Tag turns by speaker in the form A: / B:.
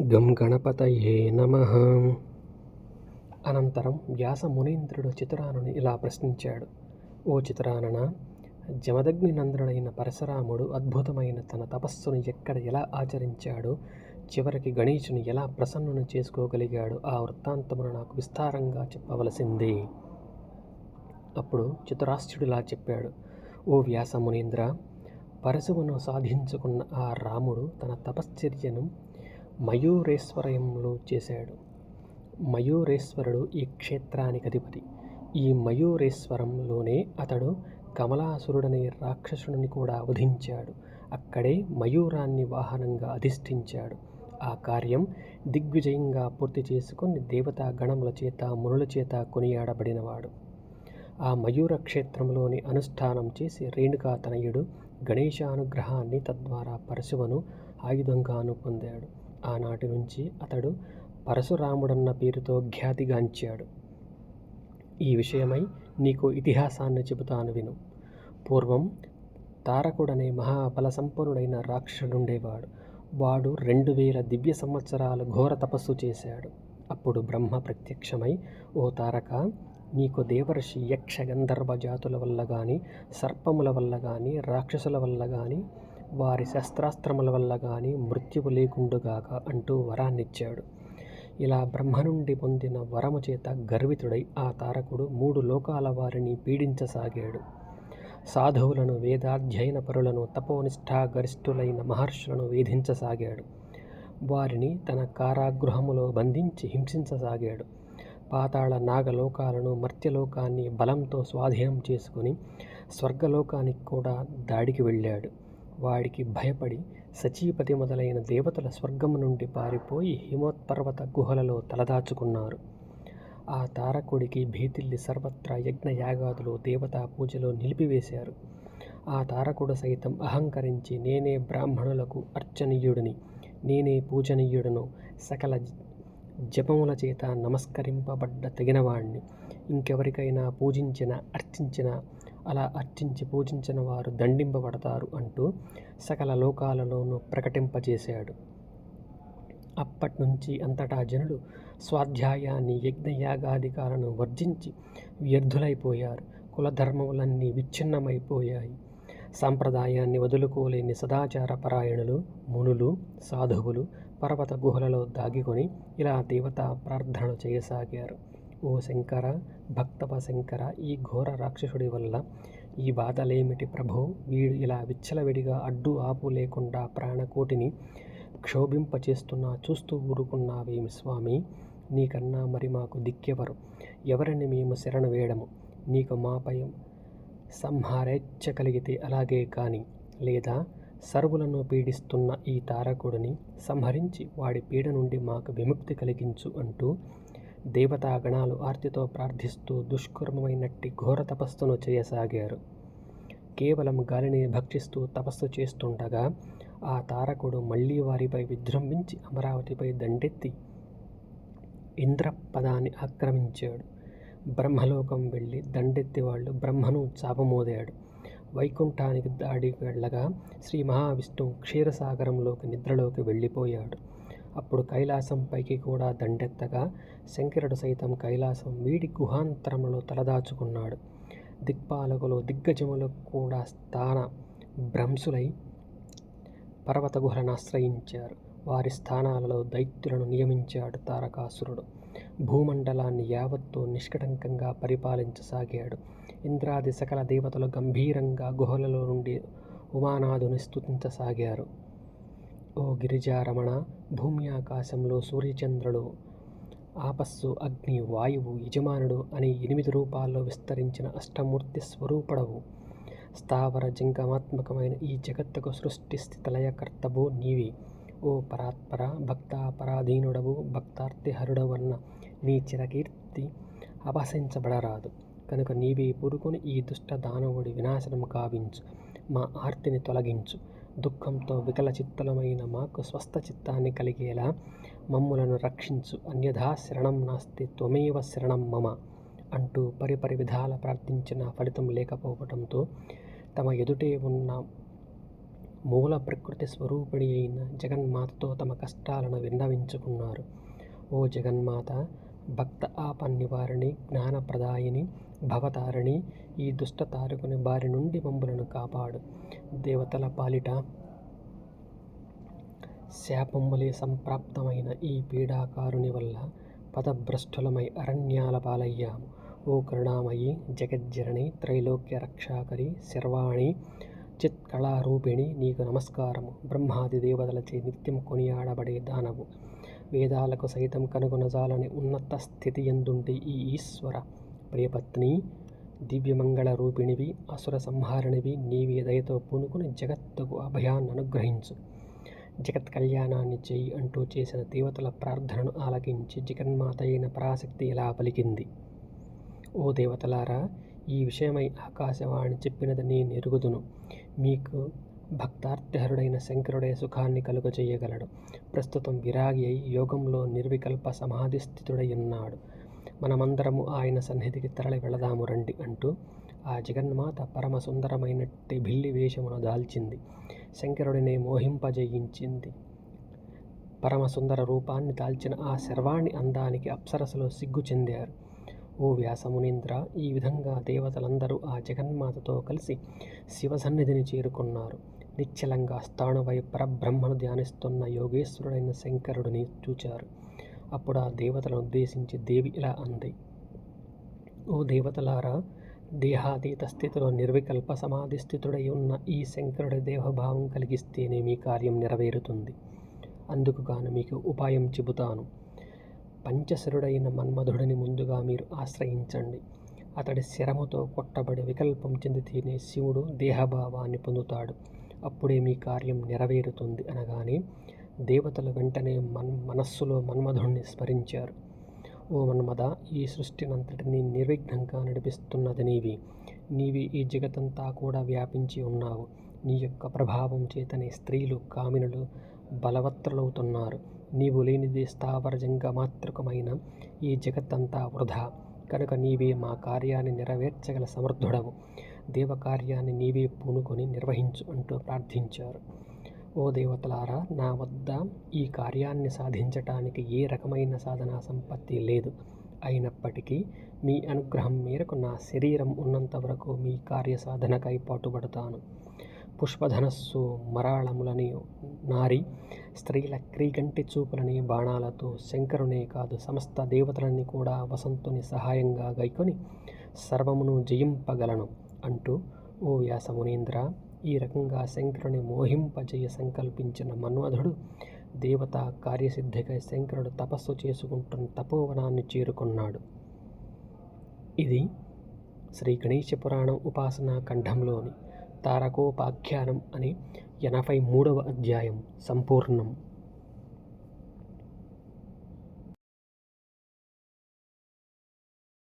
A: గం గణపతయే నమ. అనంతరం వ్యాస మునీంద్రుడు చితురానుని ఇలా ప్రశ్నించాడు. ఓ చిత్రానన జమదగ్ని నందనుడైన పరశురాముడు అద్భుతమైన తన తపస్సును ఎక్కడ ఎలా ఆచరించాడో చివరికి గణేశుని ఎలా ప్రసన్నను చేసుకోగలిగాడు ఆ వృత్తాంతమును నాకు విస్తారంగా చెప్పవలసింది. అప్పుడు చితురాష్ట్రుడిలా చెప్పాడు. ఓ వ్యాస మునీంద్ర పరశువును సాధించుకున్న ఆ రాముడు తన తపశ్చర్యను మయూరేశ్వరంలో చేశాడు. మయూరేశ్వరుడు ఈ క్షేత్రానికి అధిపతి. ఈ మయూరేశ్వరంలోనే అతడు కమలాసురుడనే రాక్షసుడిని కూడా వధించాడు. అక్కడే మయూరాన్ని వాహనంగా అధిష్ఠించాడు. ఆ కార్యం దిగ్విజయంగా పూర్తి చేసుకుని దేవతా గణముల చేత మునుల చేత కొనియాడబడినవాడు. ఆ మయూర క్షేత్రంలోని అనుష్ఠానం చేసి రేణుకా తనయుడు గణేశానుగ్రహాన్ని తద్వారా పరశువను ఆయుధంగాను పొందాడు. ఆనాటి నుంచి అతడు పరశురాముడన్న పేరుతో ఖ్యాతిగాంచాడు. ఈ విషయమై నీకు ఇతిహాసాన్ని చెబుతాను విను. పూర్వం తారకుడనే మహా బలసంపన్నుడైన రాక్షసుడుండేవాడు. వాడు రెండు వేల దివ్య సంవత్సరాలు ఘోర తపస్సు చేశాడు. అప్పుడు బ్రహ్మ ప్రత్యక్షమై ఓ తారక నీకు దేవర్షి యక్ష గంధర్వ జాతుల వల్ల కానీ సర్పముల వల్ల కానీ రాక్షసుల వల్ల కానీ వారి శస్త్రాస్త్రముల వల్ల కానీ మృత్యువు లేకుండుగాక అంటూ వరాన్నిచ్చాడు. ఇలా బ్రహ్మ నుండి పొందిన వరము చేత గర్వితుడై ఆ తారకుడు మూడు లోకాల వారిని పీడించసాగాడు. సాధువులను వేదాధ్యయన పరులను తపోనిష్ఠాగరిష్ఠులైన మహర్షులను వేధించసాగాడు. వారిని తన కారాగృహములో బంధించి హింసించసాగాడు. పాతాళ నాగలోకాలను మర్త్యలోకాన్ని బలంతో స్వాధీనం చేసుకుని స్వర్గలోకానికి కూడా దాడికి వెళ్ళాడు. వాడికి భయపడి సచీపతి మొదలైన దేవతల స్వర్గము నుండి పారిపోయి హిమోత్పర్వత గుహలలో తలదాచుకున్నారు. ఆ తారకుడికి భీతిల్లి సర్వత్రా యజ్ఞ యాగాదులు దేవతా పూజలు నిలిపివేశారు. ఆ తారకుడు సైతం అహంకరించి నేనే బ్రాహ్మణులకు అర్చనీయుడిని నేనే పూజనీయుడను సకల జపముల చేత నమస్కరింపబడ్డ తగినవాణ్ణి. ఇంకెవరికైనా పూజించిన అర్చించిన అలా అర్చించి పూజించిన వారు దండింపబడతారు అంటూ సకల లోకాలలోనూ ప్రకటింపజేశాడు. అప్పటి నుంచి అంతటా జనులు స్వాధ్యాయాన్ని యజ్ఞయాగాదికాలను వర్జించి వ్యర్థులైపోయారు. కులధర్మములన్నీ విచ్ఛిన్నమైపోయాయి. సాంప్రదాయాన్ని వదులుకోలేని సదాచార పరాయణులు మునులు సాధువులు పర్వత గుహలలో దాగికొని ఇలా దేవతా ప్రార్థనలు చేయసాగారు. ఓ శంకర భక్తవ శంకర ఈ ఘోర రాక్షసుడి వల్ల ఈ బాధలేమిటి ప్రభో? వీడు ఇలా విచ్చలవిడిగా అడ్డు ఆపు లేకుండా ప్రాణకోటిని క్షోభింపచేస్తున్నా చూస్తూ ఊరుకున్నావేమి స్వామి? నీకన్నా మరి మాకు దిక్కెవరు? ఎవరిని మేము శరణు వేయడము? నీకు మాపై సంహారేచ్ఛ కలిగితే అలాగే కాని లేదా? సర్వులను పీడిస్తున్న ఈ తారకుడిని సంహరించి వాడి పీడ నుండి మాకు విముక్తి కలిగించు అంటూ దేవతా గణాలు ఆర్తితో ప్రార్థిస్తూ దుష్కర్మమైనట్టి ఘోర తపస్సును చేయసాగారు. కేవలం గాలిని భక్షిస్తూ తపస్సు చేస్తుండగా ఆ తారకుడు మళ్ళీ వారిపై విజృంభించి అమరావతిపై దండెత్తి ఇంద్రపదాన్ని ఆక్రమించాడు. బ్రహ్మలోకం వెళ్ళి దండెత్తి వాళ్ళు బ్రహ్మను చాపమోదాడు. వైకుంఠానికి దాడి వెళ్ళగా శ్రీ మహావిష్ణువు క్షీరసాగరంలోకి నిద్రలోకి వెళ్ళిపోయాడు. అప్పుడు కైలాసం పైకి కూడా దండెత్తగా శంకరుడు సైతం కైలాసం వీడి గుహాంతరంలో తలదాచుకున్నాడు. దిక్పాలకులు దిగ్గజములు కూడా స్థాన భ్రంశులై పర్వత గుహలను ఆశ్రయించారు. వారి స్థానాలలో దైత్యులను నియమించాడు తారకాసురుడు. భూమండలాన్ని యావత్తు నిష్కటంకంగా పరిపాలించసాగాడు. ఇంద్రాది సకల దేవతలు గంభీరంగా గుహలలో నుండి ఉమానాథుని స్థుతించసాగారు ఓ గిరిజారమణ భూమి ఆకాశంలో సూర్యచంద్రుడు ఆపస్సు అగ్ని వాయువు యజమానుడు అనే ఎనిమిది రూపాల్లో విస్తరించిన అష్టమూర్తి స్వరూపడవు. స్థావర జంగమాత్మకమైన ఈ జగత్తుకు సృష్టి స్థితలయకర్తవు నీవి. ఓ పరాత్పర భక్తాపరాధీనుడవు భక్తార్తిహరుడవన్న నీ చిరకీర్తి అపహసించబడరాదు. కనుక నీవే పూరుకొని ఈ దుష్ట దానవుడి వినాశనం కావించు మా ఆర్తిని తొలగించు. దుఃఖంతో వికల చిత్తలమైన మాకు స్వస్థ చిత్తాన్ని కలిగేలా మమ్ములను రక్షించు. అన్యథా శరణం నాస్తి త్వమేవ శరణం మమ అంటూ పరిపరి విధాల ప్రార్థించిన ఫలితం లేకపోవటంతో తమ ఎదుటే ఉన్న మూల ప్రకృతి స్వరూపిణి అయిన జగన్మాతతో తమ కష్టాలను విన్నవించుకున్నారు. ఓ జగన్మాత భక్త ఆపన్నివారిని జ్ఞానప్రదాయిని భవతారిణి ఈ దుష్టతారకుని బారి నుండి మమ్ములను కాపాడు. దేవతల పాలిట శాపములే సంప్రాప్తమైన ఈ పీడాకారుని వల్ల పదభ్రష్టులమై అరణ్యాల పాలయ్యాము. ఓ కరుణామయి జగజ్జరణి త్రైలోక్య రక్షాకరి శర్వాణి చిత్కళారూపిణి నీకు నమస్కారము. బ్రహ్మాది దేవతలచే నిత్యం కొనియాడబడే దానవు. వేదాలకు సైతం కనుగొనజాలని ఉన్నత స్థితి ఎందుండి ఈ ఈశ్వర ప్రియపత్ని దివ్యమంగళ రూపిణివి అసుర సంహారణివి నీవి దయతో పూనుకుని జగత్తుకు అభయాన్ని అనుగ్రహించు. జగత్ కళ్యాణాన్ని చేయి అంటూ చేసిన దేవతల ప్రార్థనను ఆలకించి జగన్మాత అయిన పరాశక్తి ఇలా పలికింది? ఓ దేవతలారా ఈ విషయమై ఆకాశవాణి చెప్పినది నేను ఎరుగుదును. మీకు భక్తార్థహరుడైన శంకరుడే సుఖాన్ని కలుగజేయగలడు ప్రస్తుతం విరాగి అయి యోగంలో నిర్వికల్ప సమాధి స్థితుడై ఉన్నాడు. మనమందరము ఆయన సన్నిధికి తరలి వెళదాము రండి అంటూ ఆ జగన్మాత పరమ సుందరమైనట్టి భిల్లి వేషమును దాల్చింది. శంకరుడిని మోహింపజేయించింది. పరమ సుందర రూపాన్ని దాల్చిన ఆ శర్వాణి అందానికి అప్సరసలో సిగ్గు చెందారు. ఓ వ్యాసమునీంద్ర ఈ విధంగా దేవతలందరూ ఆ జగన్మాతతో కలిసి శివ సన్నిధిని చేరుకున్నారు. నిశ్చలంగా స్థాణువై పరబ్రహ్మను ధ్యానిస్తున్న యోగేశ్వరుడైన శంకరుడిని చూచారు. అప్పుడు ఆ దేవతలను ఉద్దేశించి దేవి ఇలా అంది. ఓ దేవతలారా దేహాతీత స్థితిలో నిర్వికల్ప సమాధి స్థితుడై ఉన్న ఈ శంకరుడి దేహభావం కలిగిస్తేనే మీ కార్యం నెరవేరుతుంది. అందుకు గాను మీకు ఉపాయం చెబుతాను. పంచశరుడైన మన్మధుడిని ముందుగా మీరు ఆశ్రయించండి. అతడి శరముతో కొట్టబడి వికల్పం చెందితేనే శివుడు దేహభావాన్ని పొందుతాడు. అప్పుడే మీ కార్యం నెరవేరుతుంది అనగానే దేవతలు వెంటనే మన్ మనస్సులో మన్మధుణ్ణి స్మరించారు. ఓ మన్మద ఈ సృష్టినంతటిని నిర్విఘ్నంగా నడిపిస్తున్నది నీవి. నీవి ఈ జగతంతా కూడా వ్యాపించి ఉన్నావు. నీ యొక్క ప్రభావం చేతనే స్త్రీలు కామినులు బలవత్రులవుతున్నారు నీవు లేనిది స్థావరజంగా మాతృకమైన ఈ జగత్తంతా వృధా. కనుక నీవే మా కార్యాన్ని నెరవేర్చగల సమర్థుడవు. దేవకార్యాన్ని నీవే పూనుకొని నిర్వహించు అంటూ ప్రార్థించారు. ఓ దేవతలారా నా వద్ద ఈ కార్యాన్ని సాధించటానికి ఏ రకమైన సాధనా సంపత్తి లేదు. అయినప్పటికీ మీ అనుగ్రహం మేరకు నా శరీరం ఉన్నంత వరకు మీ కార్య సాధనకై పాటుపడతాను. పుష్పధనస్సు మరాళములని నారి స్త్రీల క్రీగంటి చూపులని బాణాలతో శంకరునే కాదు సమస్త దేవతలని కూడా వసంతుని సహాయంగా గైకొని సర్వమును జయింపగలను అంటూ ఓ వ్యాసమునీంద్ర ఈ రకంగా శంకరుని మోహింపజేయ సంకల్పించిన మన్మధుడు దేవత కార్యసిద్ధికై శంకరుడు తపస్సు చేసుకుంటున్న తపోవనాన్ని చేరుకున్నాడు. ఇది శ్రీ గణేశ పురాణం ఉపాసనా ఖండంలోని తారకోపాఖ్యానం అనే ఎనభై మూడవ అధ్యాయం సంపూర్ణం.